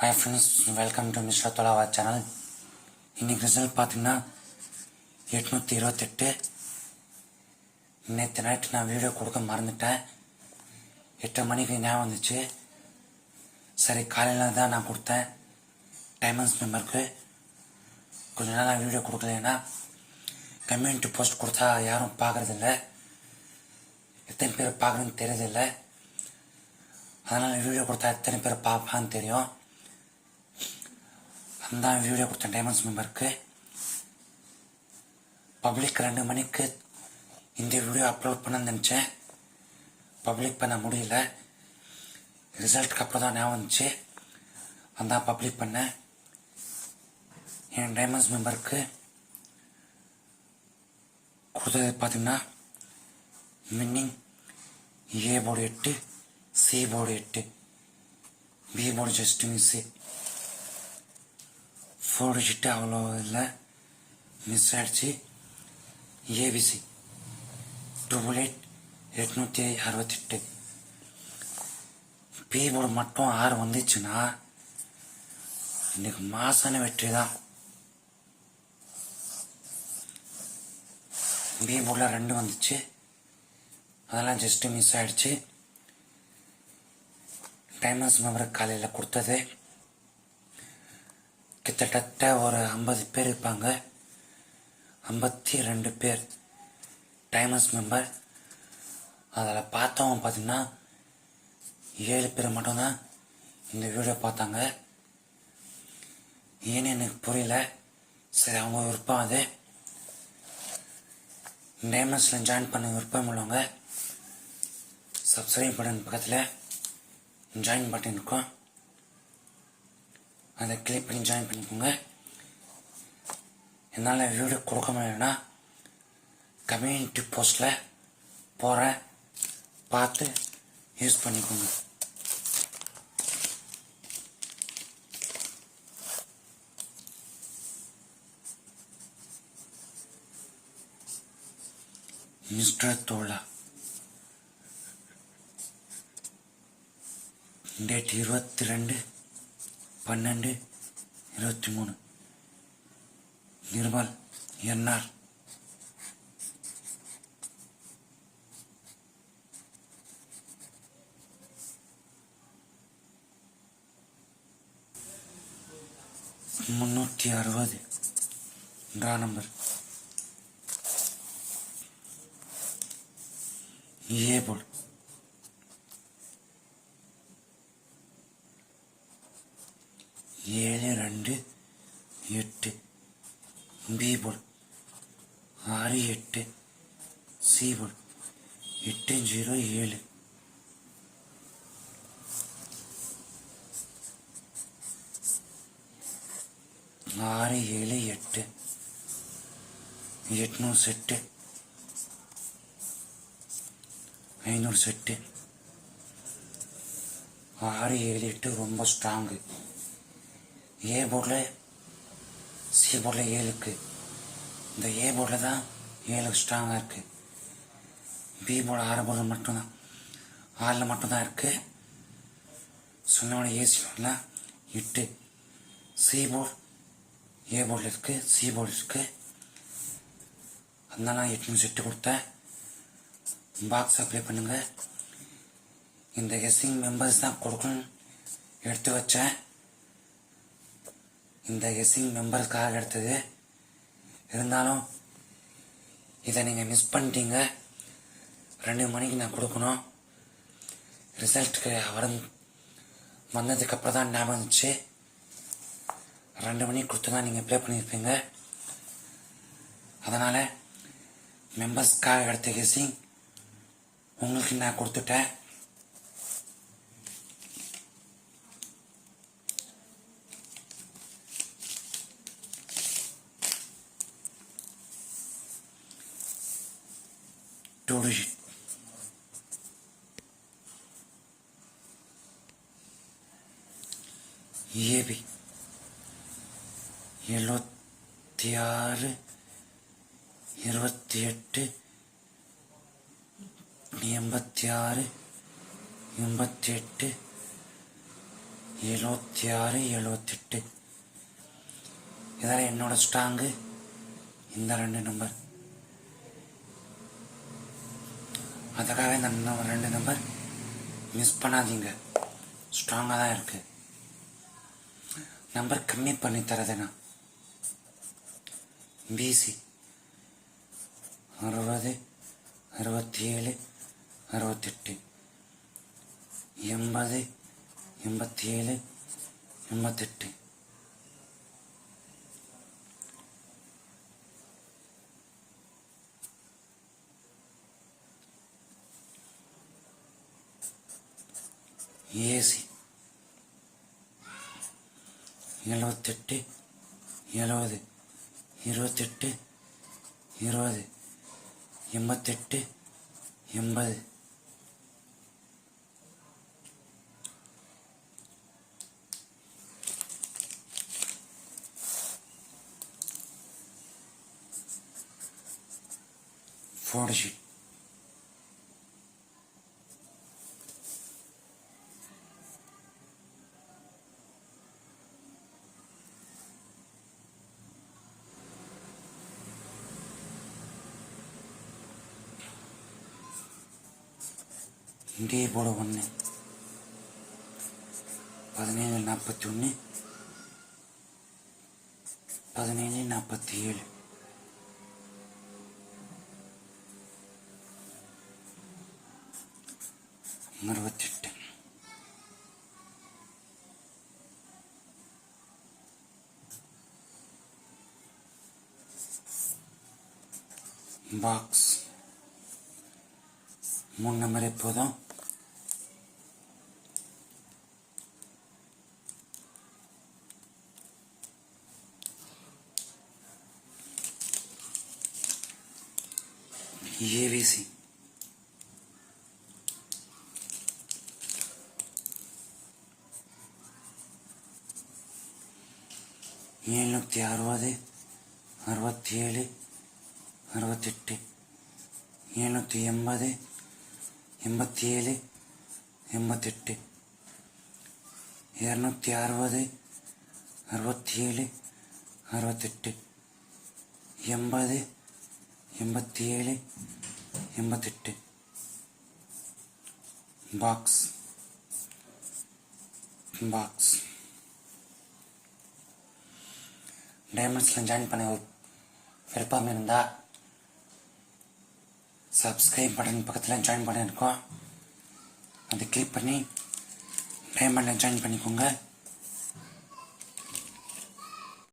Hi friends welcome to mister தொலாவா channel இன்னைக்கு result பார்த்தீங்கன்னா எட்நூற்றி இருபத்தெட்டு நேற்று நைட்டு நான் வீடியோ கொடுக்க மறந்துட்டேன் எட்டு மணிக்கு ஞாபகம் வந்துச்சு சரி காலையில் தான் நான் கொடுத்தேன் டைமண்ட்ஸ் மெம்பருக்கு கொஞ்ச நாள் நான் வீடியோ கொடுக்கலன்னா கம்யூனிட்டி போஸ்ட் கொடுத்தா யாரும் பார்க்கறதில்ல எத்தனை பேர் பார்க்குறதுன்னு தெரியறதில்லை அதனால் வீடியோ கொடுத்தா எத்தனை பேர் பார்ப்பான்னு தெரியும் அந்த வீடியோ கொடுத்தேன் டைமண்ட்ஸ் மெம்பருக்கு பப்ளிக் ரெண்டு மணிக்கு இந்த வீடியோ அப்லோட் பண்ண நினச்சேன். பப்ளிக் பண்ண முடியல. ரிசல்ட்டுக்கு அப்புறம் தான் ஞாபகம் வந்துச்சு. அதான் பப்ளிக் பண்ணேன் என் டைமண்ட்ஸ் மெம்பருக்கு கொடுத்தது பார்த்தீங்கன்னா மின்னிங் ஏ போர்டு எட்டு சி போர்டு எட்டு B board just miss four அவ்வளோ இல்லை. மிஸ் ஆயிடுச்சு. ஏபிசி. ட்ரிபிள் எயிட் எட்நூற்றி அறுபத்தெட்டு. பி போர்டு மட்டும் ஆறு வந்துச்சுன்னா இன்னைக்கு மாசான வெற்றி தான். பிபோர்டில் ரெண்டு வந்துச்சு. அதெல்லாம் ஜஸ்ட்டு மிஸ் ஆகிடுச்சி டைமர்ஸ் மெம்பர் காலையில் கொடுத்தது. கிட்டத்தட்ட ஒரு ஐம்பது பேர் இருப்பாங்க. ஐம்பத்தி ரெண்டு பேர். டைமஸ் மெம்பர் அதில் பார்த்தவங்க பார்த்தீங்கன்னா ஏழு பேர் மட்டும்தான் இந்த வீடியோ பார்த்தாங்க. ஏன்னு எனக்கு புரியல. சரி அவங்க விருப்பம் அது. டைமண்ட்ஸில் ஜாயின் பண்ண விருப்பம் உள்ளவங்க சப்ஸ்கிரைப் பட்டன் பக்கத்தில் ஜாயின் பட்டன் இருக்கும். அதை கிளிக் பண்ணி ஜாயின் பண்ணிக்கோங்க. என்னால் வீடியோ கொடுக்க முடியலன்னா கம்யூனிட்டி போஸ்டில் போகிறேன் பார்த்து யூஸ் பண்ணிக்கோங்க. மிஸ்டர் தோழா டேட் இருபத்தி ரெண்டு பன்னெண்டு இருபத்தி மூணு. நிர்மல் என்ஆர். முன்னூற்றி அறுபது. Draw number. ஏ போல். ஏழு ரெண்டு எட்டு பி போல் ஆறு எட்டு சி போல் எட்டு ஜீரோ ஏழு. ஆறு ஏழு எட்டு எட்நூறு செட்டு ஐநூறு செட்டு ஆறு ஏழு எட்டு ரொம்ப ஸ்ட்ராங்கு. ஏ போர்டில் சி போர்டில் ஏழுக்கு. இந்த ஏ போர்டில் தான் ஏழு ஸ்ட்ராங்காக இருக்குது பி போர்டு ஆறு போர்டில் மட்டும்தான். ஆறில் மட்டும்தான் இருக்குது சொன்னோட ஏசி போர்டில் எட்டு. சி போர்டு ஏ போர்டில் இருக்குது சி போர்டு இருக்குது அதனால நான் எட்நூறு செட்டு கொடுத்தேன். பாக்ஸ் அப்ளை பண்ணுங்கள் இந்த கெஸ்ஸிங் மெம்பர்ஸ் தான் கொடுக்கணும் எடுத்து வச்சேன். இந்த கெஸ்ஸிங் மெம்பர்ஸ்க்காக எடுத்தது. இருந்தாலும் இதை நீங்கள் மிஸ் பண்ணிட்டீங்க. ரெண்டு மணிக்கு நான் கொடுக்கணும். ரிசல்ட்டுக்கு வரும் வந்ததுக்கப்புறம் தான் ஞாபகம் இருந்துச்சு ரெண்டு மணிக்கு கொடுத்து தான் நீங்கள் ப்ளே பண்ணியிருப்பீங்க அதனால் மெம்பர்ஸ்க்காக எடுத்த கெஸ்ஸிங் உங்களுக்கு நான் கொடுத்துட்டேன். Two digit. ஏபி எழுபத்தி ஆறு இருபத்தி எட்டு எண்பத்தி ஆறு எண்பத்தி எட்டு எழுபத்தி ஆறு எழுபத்தெட்டு இதில் என்னோட ஸ்ட்ராங்கு இந்த ரெண்டு நம்பர் அதுக்காக இந்த நம்பர் ரெண்டு நம்பர் மிஸ் பண்ணாதீங்க. ஸ்ட்ராங்காக தான் இருக்கு. நம்பர் கம்மி பண்ணி தரதுண்ணா. பிசி அறுபது அறுபத்தி ஏழு அறுபத்தெட்டு. எண்பது எண்பத்தி ஏழு எண்பத்தெட்டு. ஏசி எழுபத்தெட்டு எழுபது இருபத்தெட்டு இருபது எண்பத்தெட்டு எண்பது ஃபோர்ஜி இங்கேயே போட ஒன்று பதினேழு நாற்பத்தி ஒன்று பதினேழு நாற்பத்தி ஏழு அறுபத்தெட்டு. பாக்ஸ். மூணு நம்பர் எப்போதும்? ஏவிசி எழுநூற்றி அறுபது அறுபத்தி ஏழு அறுபத்தெட்டு எழுநூற்றி எண்பது எண்பத்தி ஏழு எண்பத்தெட்டு இரநூத்தி அறுபது அறுபத்தி ஏழு அறுபத்தெட்டு எண்பது எண்பத்தி ஏழு எண்பத்தெட்டு. பாக்ஸ் பாக்ஸ் டைமண்ட்ஸில் ஜாயின் பண்ண விருப்பம் இருந்தால் சப்ஸ்கிரைப் பட்டன் பக்கத்தில் ஜாயின் பண்ணியிருக்கோம் அதை கிளிக் பண்ணி டைமண்டில் ஜாயின் பண்ணிக்கோங்க.